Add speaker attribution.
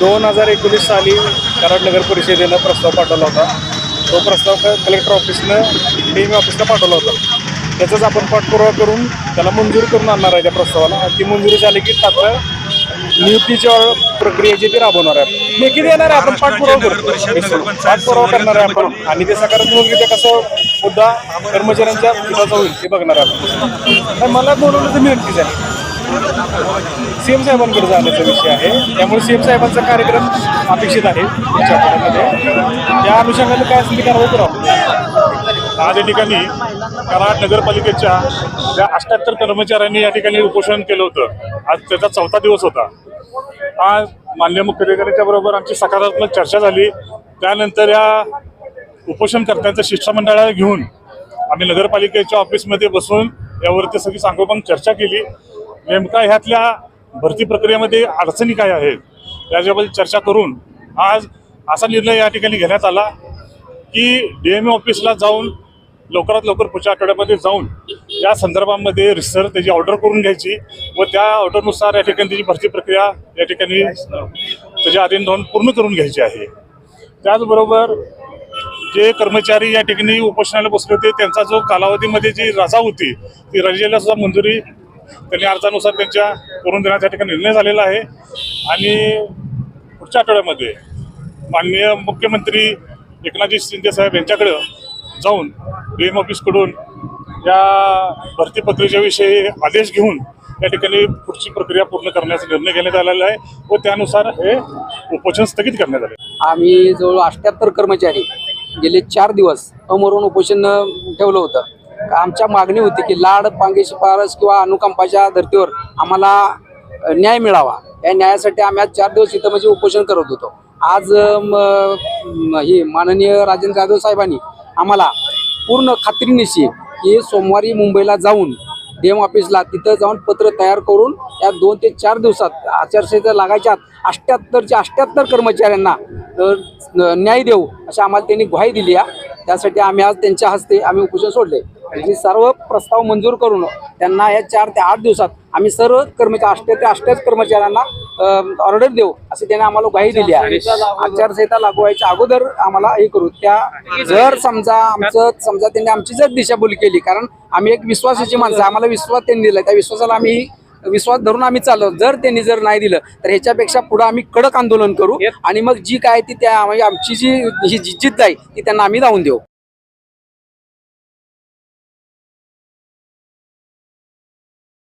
Speaker 1: दोन हजार एकोणीस साली कराड नगर परिषदेनं प्रस्ताव पाठवला होता. तो प्रस्ताव कलेक्टर ऑफिसनं डी एम ऑफिसला पाठवला होता. त्याचाच आपण पाठपुरावा करून त्याला मंजूर करून आणणार आहे त्या प्रस्तावाला. आणि ती मंजुरी झाली की तात्काळ नियुक्तीच्या प्रक्रियेची ती राबवणार आहे लेखी देणार आहे आपण पाठपुरावा करू? पाठपुरावा करणार आहे आपण. आणि ते सकारात्मकरित्या कसं मुद्दा कर्मचाऱ्यांच्या हिताचा होईल ते बघणार आहे आपण. मला बोलवलं तर विनंती झाली सीएम साहेबांकडे जाण्याचा विषय आहे. त्यामुळे सीएम साहेबांचा कार्यक्रम अपेक्षित आहे पुढच्या आठवड्यामध्ये त्या अनुषंगाने काय असेल कारवाई करावं
Speaker 2: आज या ठिकाणी कराड नगरपालिकेच्या त्या अष्ट्याहत्तर कर्मचाऱ्यांनी या ठिकाणी उपोषण केलं होतं. आज त्याचा चौथा दिवस होता. आज मान्य मुख्याधिकाऱ्यांच्या बरोबर आमची सकारात्मक चर्चा झाली. त्यानंतर या उपोषणकर्त्यांचं शिष्टमंडळाला घेऊन आम्ही नगरपालिकेच्या ऑफिसमध्ये बसून यावरती सगळी सांगोपांग चर्चा केली. नेमका ह्यातल्या भरती प्रक्रियेमध्ये अडचणी काय आहेत याच्याबद्दल चर्चा करून आज असा निर्णय या ठिकाणी घेण्यात आला की डी एम ऑफिसला जाऊन लवकरात लवकर पुढच्या आठवड्यामध्ये जाऊन या संदर्भामध्ये रिसर्च त्याची ऑर्डर करून घ्यायची व त्या ऑर्डरनुसार या ठिकाणी त्याची भरती प्रक्रिया या ठिकाणी त्याच्या अधीन राहून पूर्ण करून घ्यायची आहे. त्याचबरोबर जे कर्मचारी या ठिकाणी उपोषणाला बसले होते त्यांचा जो कालावधीमध्ये जी रजा होती ती रजेला सुद्धा मंजुरी त्यांनी अर्जानुसार त्यांच्या करून देण्याचा या ठिकाणी निर्णय झालेला आहे. आणि पुढच्या आठवड्यामध्ये माननीय मुख्यमंत्री एकनाथजी शिंदे साहेब यांच्याकडं जाऊन डी एम ऑफिसकडून या भरती प्रक्रियेच्या विषयी आदेश घेऊन या ठिकाणी पुढची प्रक्रिया पूर्ण करण्याचा निर्णय घेण्यात आलेला आहे व त्यानुसार हे उपोषण स्थगित करण्यात आले.
Speaker 3: आम्ही जवळ अठ्ठ्याहत्तर कर्मचारी गेले चार दिवस अमरून उपोषण ठेवलं होतं. आमच्या मागणी होती की लाड पांगे शिफारस किंवा अनुकंपाच्या धर्तीवर आम्हाला न्याय मिळावा. या न्यायासाठी आम्ही आज चार दिवस इथं म्हणजे उपोषण करत होतो. आज अ, ही माननीय राजेंद्र जाधव साहेबांनी आम्हाला पूर्ण खात्रीनिशी की सोमवारी मुंबईला जाऊन डी एम ऑफिसला तिथं जाऊन पत्र तयार करून या दोन ते चार दिवसात आचारसंहिता लागायच्या अष्ट्याहत्तरच्या अष्ट्याहत्तर कर्मचाऱ्यांना न्याय देऊ अशी आम्हाला त्यांनी ग्वाही दिली आहे. त्यासाठी आम्ही आज त्यांच्या हस्ते आम्ही उपोषण सोडले आणि सर्व प्रस्ताव मंजूर करून त्यांना या चार ते आठ दिवसात आम्ही सर्व कर्मचारी अष्ट ते अष्टच कर्मचाऱ्यांना ऑर्डर देऊ अशी त्यांनी आम्हाला ग्वाही दिली आहे. आचारसंहिता लागू व्हायच्या अगोदर आम्हाला हे करू. त्या जर समजा आमचं समजा त्यांनी आमची जर दिशाभूल केली कारण आम्ही एक विश्वासाची माणसं आम्हाला विश्वास त्यांनी दिला त्या विश्वासाला आम्ही विश्वास धरून आम्ही चाललो. जर त्यांनी जर नाही दिलं तर ह्याच्यापेक्षा पुढे आम्ही कडक आंदोलन करू आणि मग जी काय ती त्या म्हणजे आमची जी ही जिद्द आहे ती त्यांना आम्ही लावून देऊ.